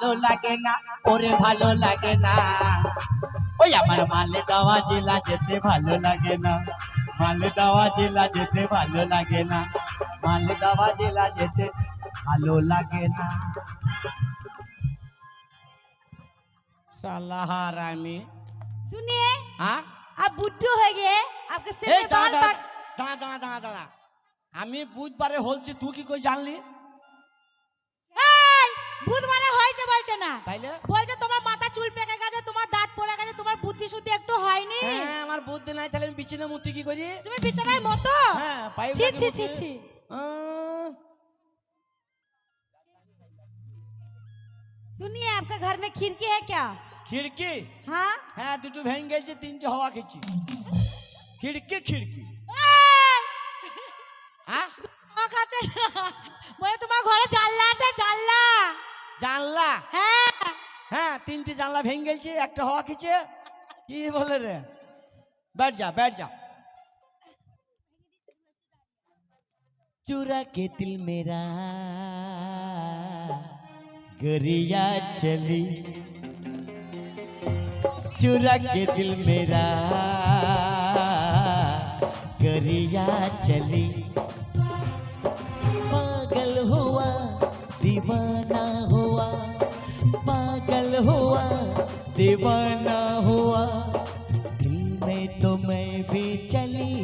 ভালো লাগে না ওরে ভালো লাগে না ওই আমার মালে দেওয়া জেলা যেতে ভালো লাগে না মালে দেওয়া জেলা যেতে ভালো লাগে না মালে দেওয়া জেলা যেতে ভালো লাগে না साला रानी सुनिए हाँ आप बुड्ढू हो गए आपके सिर এই में দাঁড়া बाल দাঁড়া पड़ দাঁড়া দাঁড়া দাঁড়া দাঁড়া আমি বুধবারে হলছি তুই কি কই জানলি এই, ভূত মানে হয়েছে বলছে না তাইলে বলছে তোমার মাথা চুল পেকে গেছে তোমার দাঁত পড়ে গেছে তোমার বুদ্ধি শুদ্ধি একটু হয়নি হ্যাঁ আমার বুদ্ধি নাই তাহলে আমি বিছানে মুতি কি করি তুমি বিছানায় মতো হ্যাঁ পাইপ ছি লাগিয়ে ছি ছি মুতি। ছি আহ, सुनिए आपके घर में खिड़की है क्या খিড়কি हाँ হ্যাঁ দুটো ভেঙে গেছে তিনটে হাওয়া খেয়েছি খিড়কি খিড়কি এই, হ্যাঁ তোমার কাছে না। বলে তোমার ঘরে জানলা আছে জানলা জানলা হ্যাঁ হ্যাঁ তিনটে জানলা ভেঙে গেছে একটা হাওয়া খেয়েছে কি বলে রে बैठ जा बैठ जा चुरा के दिल मेरा गरिया चली चुरा के दिल मेरा गरिया चली पागल हुआ दीवाना दीवाना हुआ दिल में तो मैं भी चली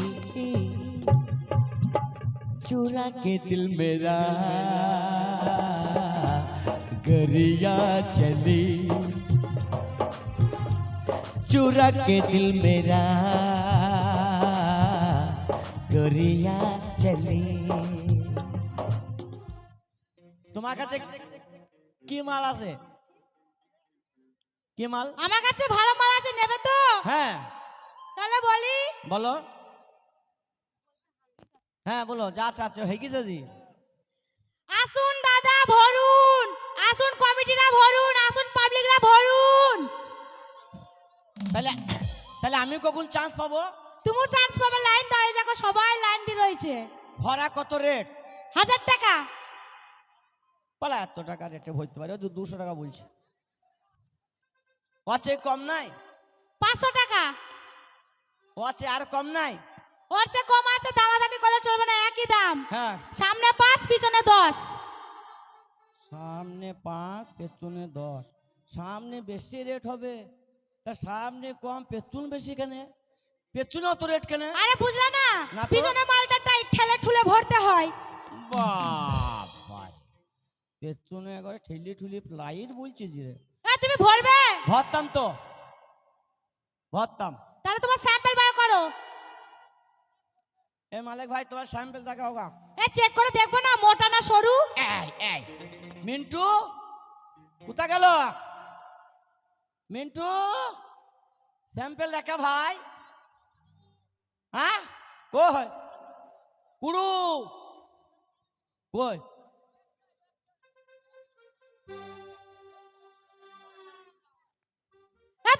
चुरा के दिल मेरा गरिया चली चुरा के दिल मेरा गरिया चली তোমার কাছে কি মাল আছে কি মাল? আমার কাছে ভালো মাল আছে নেবে তো। হ্যাঁ। তাহলে বলি। বলো। হ্যাঁ বলো যা চাচ্ছ হয়ে গেছে জি। আসুন দাদা ভরুন। আসুন কমিটিরা ভরুন আসুন পাবলিকরা ভরুন। তাহলে তাহলে আমি কখন চান্স পাবো? তুমিও চান্স পাবে লাইন দাঁড়িয়ে যাকো সবাই লাইন দিয়ে রয়েছে। ভরা কত রেট হাজার টাকা। বলা এত টাকা রেটে ভরতে পারে দুশো টাকা বলছি। আছে কম নাই? পাঁচশো টাকা। আছে আর কম নাই? ওর চেয়ে কম আছে দামাদামি করলে চলবে না একই দাম। হ্যাঁ। সামনে পাঁচ পিছনে দশ। সামনে পাঁচ পেছনে দশ। সামনে বেশি রেট হবে তা সামনে কম পেছন বেশি কেন? পেছনে অত রেট কেন? আরে বুঝলে না না তো। পিছনে মালটা টাইট ঠেলে ঠুলে ভরতে হয়। বাবা পেছনে একবারে ঠেলি ঠুলি লাইট বলছি যে রে। হ্যাঁ তুমি ভরবে? ভরতাম তো। ভরতাম তাহলে তোমার স্যাম্পল বার করো। এ মালিক ভাই তোমার স্যাম্পল দেখা হোগা এ চেক করে দেখব না মোটা না সরু? এই এই। মিন্টু কোথা গেল? মিন্টু স্যাম্পল দেখা ভাই। হ্যাঁ? কই? কুড়ু। কই?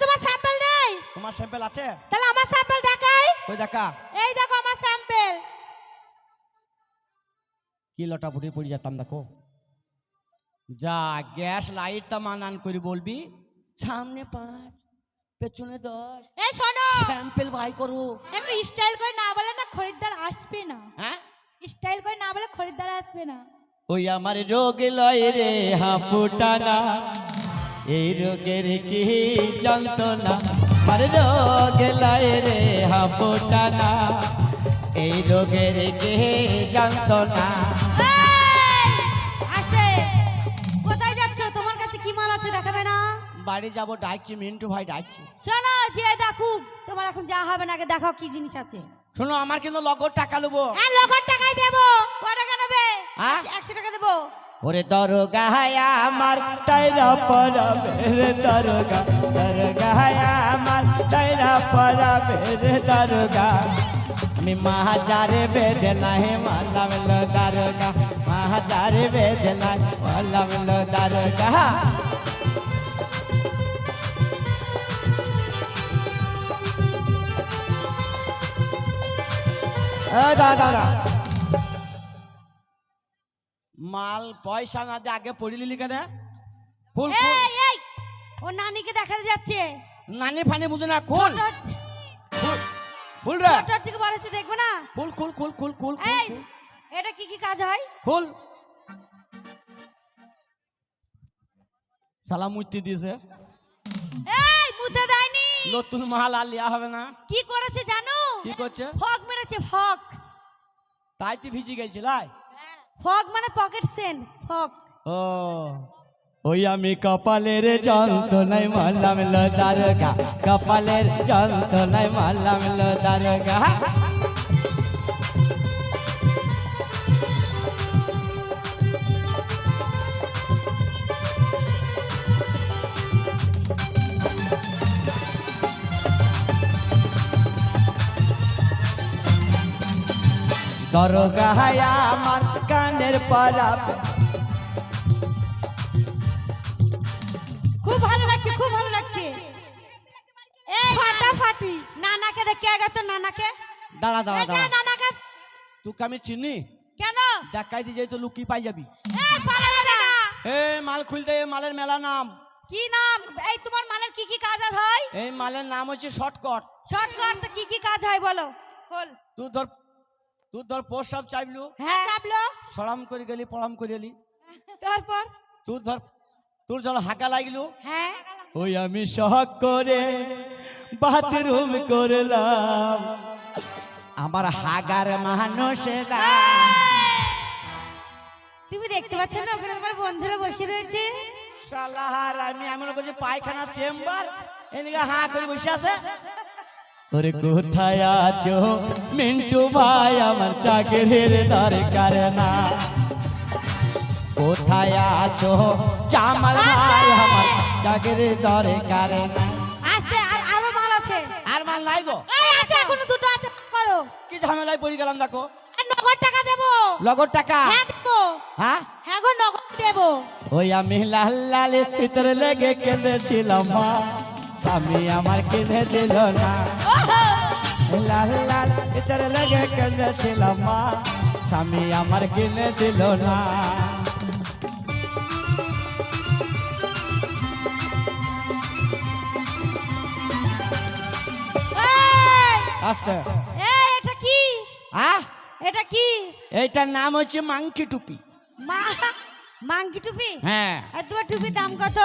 তোমার স্যাম্পল নেই। তোমার স্যাম্পল আছে? তাহলে আমার স্যাম্পল দেখাই। কই দেখা? এই দেখো আমার স্যাম্পল কি লটাপুটি পড়ে যেতাম দেখো। যা গ্যাস লাইটটা মানান করে বলবি। সামনে পাঁচ পেছনে দশ। এই শোনো। স্যাম্পল ভাই করো। এমনি স্টাইল করে না বলে না খরিদ্দার আসবে না। হ্যাঁ? স্টাইল করে না বলে খরিদ্দার আসবে না। ওই আমার রোগ লয় রে হাফুটানা। এই রোগের কি যন্ত্রণা? আমার রোগ লয় রে হাফুটানা এই রোগের কি যন্ত্রণা? কোথায় যাচ্ছ? তোমার কাছে কি মাল আছে দেখাবে না? বাড়ি যাব ডাকছি মিন্টু ভাই ডাকছি। শোনো যে দেখুক তোমার এখন যা হবে না আগে দেখাও কি জিনিস আছে। শোনো আমার কিন্তু লগর টাকা নেব হ্যাঁ লগর টাকাই দেবো। ক টাকা নেবে? হ্যাঁ? একশো টাকা দেবো। ওরে দরগা আমার টাইরা পড়াবে রে দরগা দরগা আমার টাইরা পড়াবে রে দরগা। আমি মাহাজারে বেদনা হে মালাম লো দরগা, মাহাজারে বেদনা মালাম লো দরগা। দাদা দাদা। মাল পয়সা না দিয়ে আগে পড়ি লিলি কেন? খুল এই এই ও নানিকে দেখাতে যাচ্ছে। নানি ফানি বুঝে না খুল। খুল রে। ছোট থেকে বড় হচ্ছে দেখবে না? খুল খুল খুল খুল খুল এই এটা কি কি কাজ হয়? খুল। শালা মুক্তি দিয়েছে। এই মুতে দেয়নি। নতুন মাল আর লিয়া হবে না। কি করেছে জানো? কি করছে? ফগ মেরেছে ফগ। তাই তুই ভিজি গেছিলাই ফগ মানে পকেট সেন্ট, ফগ। ও, ওই আমি কপালের যন্ত্রণায় মারলাম লো দারগা, কপালের যন্ত্রণায় মারলাম লো দারগা। দরগা আমার কানের পারা খুব ভালো লাগছে খুব ভালো লাগছে। এই ফাটাফাটি। নানাকে দেখে আগে তো নানাকে। দাঁড়া দাঁড়া দাঁড়া। নানাকে। তোকে আমি চিনি? কেন? দেখাই দিয়ে যাই তো লুকি পাই যাবি। এই পালাবে না। এ মাল খুলতে এ মালের মেলা নাম। কি নাম? এই তোমার মালের কি কি কাজ হয়? এই মালের নাম হচ্ছে শর্টকট। শর্টকাট তো কি কি কাজ হয় বলো? বল তুই ধর তুই ধর প্রস্রাব চাইবলু। হ্যাঁ চাপলো। সরাম করে গেলি পড়াম করে এলি তারপর? তোর ধর তোর জল হাঁকা লাগল। হ্যাঁ। ওই আমি শখ করে বাথরুম করলাম। আমার হাগার মানুষেরা। তুমি দেখতে পাচ্ছ না ওখানে তোমার বন্ধুরা বসে রয়েছে। সালাহার আমি আমি করছি পায়খানা চেম্বার এদিকে হা করে বসে আছে। ওরে কোথায় আছো? মিন্টু ভাই আমার চাকরির দরকার না। কোথায় আছো? জামাল ভাই আমার চাকরির দরকার না। আস্তে আর আরও মাল আছে। আর মাল নাই গো। এই আছে এখনও দুটো আছে করো। কি ঝামেলায় পড়ে গেলাম দেখো। নগদ টাকা দেবো। লগর টাকা? হ্যাঁ দেবো। হ্যাঁ? হ্যাঁ গো নগদ দেবো। ওই আমি লাল লাল ভিতরে লেগে কেঁদেছিলাম মা। স্বামী আমার কিনে দিল না। লাল লাল ভিতরে লেগে কেঁদেছিলাম মা? স্বামী আমার কিনে দিল না। আস্তে। এটা কি? আহ এটা কি? এইটার নাম হচ্ছে মাংকি টুপি। মা মাংকি টুপি? হ্যাঁ। তোমার টুপির দাম কত?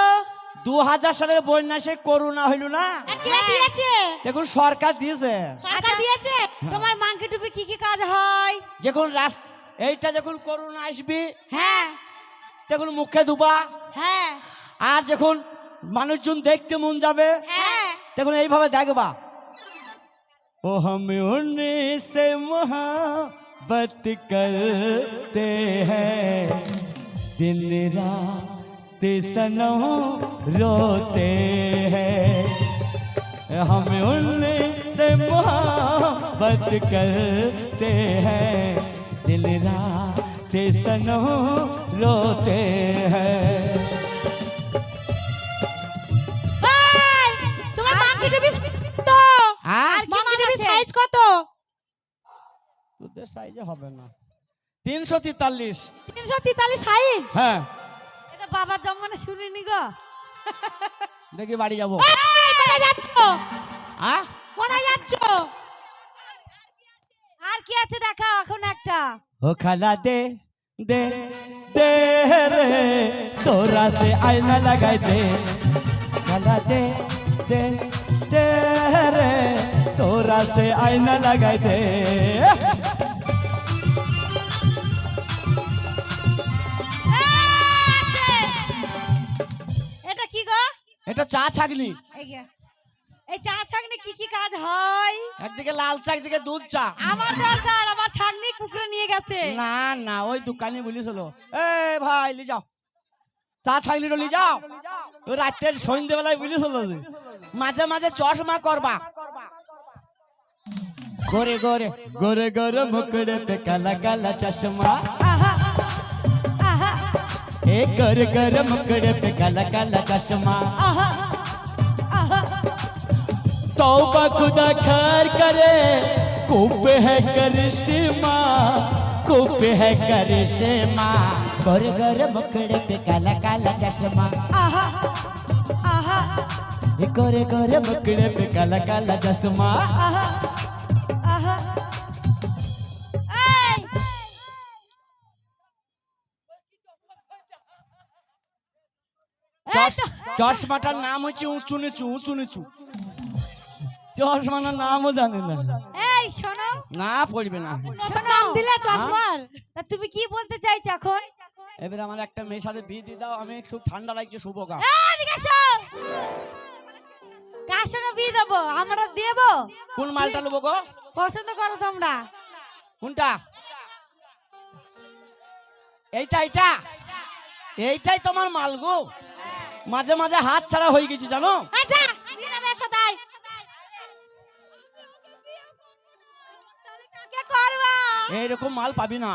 দু হাজার সালের বন্যা সে করোনা হইল না? হ্যাঁ। দেখুন সরকার দিয়েছে। সরকার দিয়েছে? হ্যাঁ। তোমার মাংকি টুপি কি কি কাজ হয়? যখন রাস্তা এইটা যখন করুণা আসবি হ্যাঁ। তখন মুখে দুবা হ্যাঁ। আর যখন মানুষজন দেখতে মন যাবে হ্যাঁ। তখন এইভাবে দেখবা। ও হমে সে মোহাবত করতে হ্যাঁ। দিল রাত रात सनम रोते हैं हम उनसे मोहब्बत करते हैं दिन रात सनम रोते हैं ভাই তোমার মাংকি টুপি তো আর আর মাংকি টুপি সাইজ কত তোদের সাইজে হবে না তিনশো তেতাল্লিশ তিনশো তেতাল্লিশ সাইজ হ্যাঁ বাবা জমানা শুনিনি গো। দেখি বাড়ি যাব। কোথায় যাচ্ছ? হ্যাঁ কোথায় যাচ্ছ? আর কি আছে দেখাও এখন একটা। ও খালা দে দে দে রে তোরা সে আয়না লাগাই দে। খালা দে দে দে রে তোরা সে আয়না লাগাই দে। চা ছাগনি এই যে, এই চা ছাগনি কি কি কাজ হয় একদিকে লাল চা একদিকে দুধ চা আমার দরকার আমার ছাগনি কুকুরে নিয়ে গেছে না না ওই দোকানে বলিছিল এ ভাই লি যাও চা ছাগলি লি যাও ওই রাতের সন্ধ্যেবেলায় বলিছিল যে মাঝে মাঝে চশমা করবা গোরে গোরে গোরে গোরে মুকড়ে पे काला काला चश्मा আহা আহা ए गोरे गोरे मुकड़े पे काला काला चश्मा আহা আহা तौबा खुदा खैर करे कुप है करिश्मा कुप है करिश्मा गोरे गोरे मुखड़े पे काला काला चश्मा আহা আহা गोरे गोरे मुखड़े पे काला काला चश्मा আহা আহা এই এই চশ তো চশমাটার নাম হচ্ছে উঁচু নিচু উঁচু নিচু চশমাটার নামও জানে না। এই শোনো। না পড়বে না। নাম দিলে চশমার। তুমি কি বলতে চাইছো এখন? এবার আমার একটা মেয়ের সাথে বিয়ে দিয়ে দাও আমি খুব ঠান্ডা লাগছে শুভ গা। কার সঙ্গে বিয়ে দেবো? আমরা দেবো? কোন মালটা নেব গো? পছন্দ করো তোমরা। কোনটা? এইটা এইটা। এইটাই তোমার মাল গো। মাঝে মাঝে হাত ছাড়া হয়ে গেছি জানো? আচ্ছা বিয়ে দেবে এসো তাই তাহলে কাকে করবা এইরকম মাল পাবি না।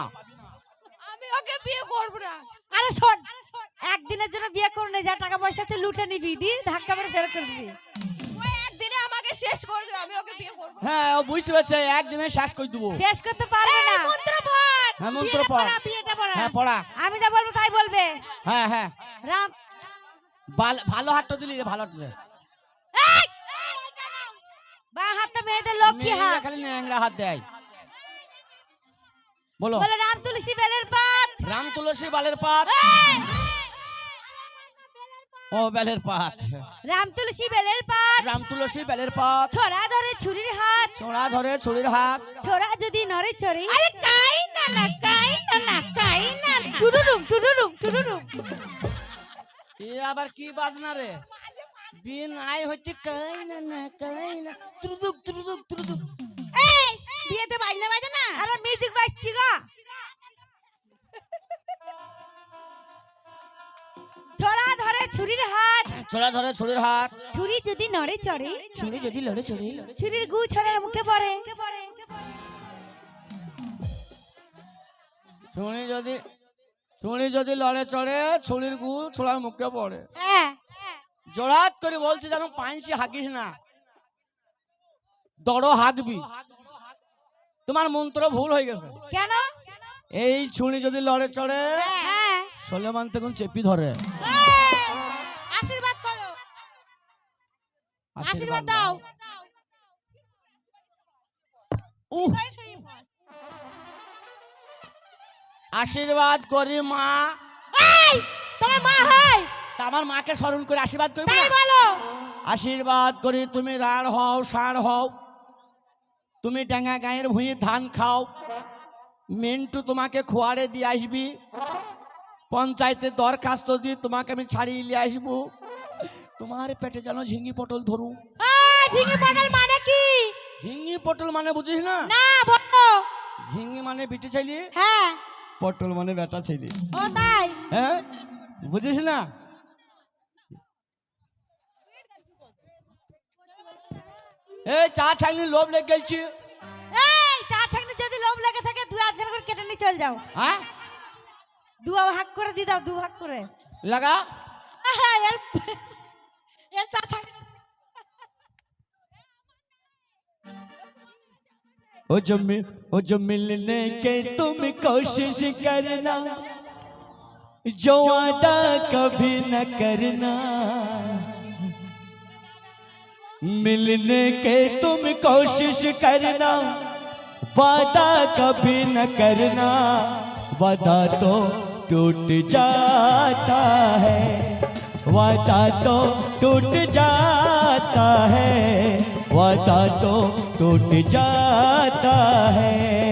আমি ওকে বিয়ে করব না। আরে শোন একদিনের জন্য বিয়ে করে নে যা টাকা পয়সা আছে লুটে নিবি দি ধাক্কা মেরে ফেল করে দিবি। একদিনে আমাকে শেষ করে দেবে আমি ওকে বিয়ে করব হ্যাঁ ও বুঝতে পারছে একদিনে শেষ করে দেবো। শেষ করতে পারবে না। মন্ত্র পড়। হ্যাঁ মন্ত্র পড়। বিয়েটা পড়া। হ্যাঁ পড়া। আমি যা বলব তাই বলবে। হ্যাঁ হ্যাঁ। রাম ভালো হাতটা দিলি রে, ভালো হাতটা বা হাতটা মেয়েদের লক্ষ্মী হাত। খালি ন্যাংরা হাত দেয়। বলো। বলে রাম তুলসী বেলের পাত। রাম তুলসী বালের পাত। ও বেলের পাত। রাম তুলসী বেলের পাত। রাম তুলসী বেলের পাত। ছোড়া ধরে ছুরির হাত। ছোড়া ধরে ছুরির হাত। ছোড়া যদি নড়ে চড়ে। আরে কাই না না কাই না না কাই না টুরুরুম টুরুরুম টুরুরুম এ আবার কি বাজনা রে? বিন আই হচ্ছে কাই না না কাই না। ত্রুদুক ত্রুদুক এই বিয়েতে বাজনা বাজে না? আরে মিউজিক বাজছি গো। ছোড়া ধরে ছুরির হাত ছোড়া ধরে ছুরির হাত ছুরি যদি নড়ে চড়ে। ছুরি যদি লড়ে ছুরি ছুরির গু ছড়ার মুখে পড়ে। ছুরি যদি ছুরি যদি লড়ে চড়ে ছুরির গু ছোড়ার মুখে পড়ে। হ্যাঁ। জোড়াত করে বলছে যেন পাঁচি হাগিস না। দড়ো হাগবি। তোমার মন্ত্র ভুল হয়ে গেছে। কেন? এই ছুরি যদি লড়ে চড়ে হ্যাঁ সলেমান তখন চেপি ধরে। আশীর্বাদ করো। আশীর্বাদ দাও। আশীর্বাদ করি মা। তোমার মা হয়। আমার মাকে স্মরণ করে আশীর্বাদ করবি বলো। আশীর্বাদ করি তুমি রাড় হও ষাঁড় হও। তুমি ডেঙ্গা গায়ের ভুঁই ধান খাও। মিন্টু তোমাকে খোয়ারে দিয়ে আসবি। পঞ্চায়েতে দরখাস্ত দিয়ে তোমাকে আমি ছাড়িয়ে নিয়ে আসব। তোমার পেটে যেন ঝিঙ্গি পটল ধরু আহ, ঝিঙে পটল মানে কি? ঝিঙ্গি পটল মানে বুঝিস না? না বলো। ঝিঙ্গি মানে বিটি ছেলে হ্যাঁ। পটল মানে বেটা ছেলে ও তাই? হ্যাঁ? বুঝিস না? এই চা ছাগনি লোভ লেগে গেছি এই চা ছাগনি যদি লোভ লেগে থাকে দুই আধখান করে কেটে নিয়ে চল যাও হ্যাঁ দু ভাগ করে দিয়ে দাও দু ভাগ করে লাগা আহা, এর এর চা ছাগনি ओ जो मिल ओ जो मिलने के तुम कोशिश करना जो वादा कभी न करना मिलने के तुम कोशिश करना, वादा कभी न करना, वादा तो टूट जाता है, वादा तो टूट जाता है, वादा तो टूट जाता है।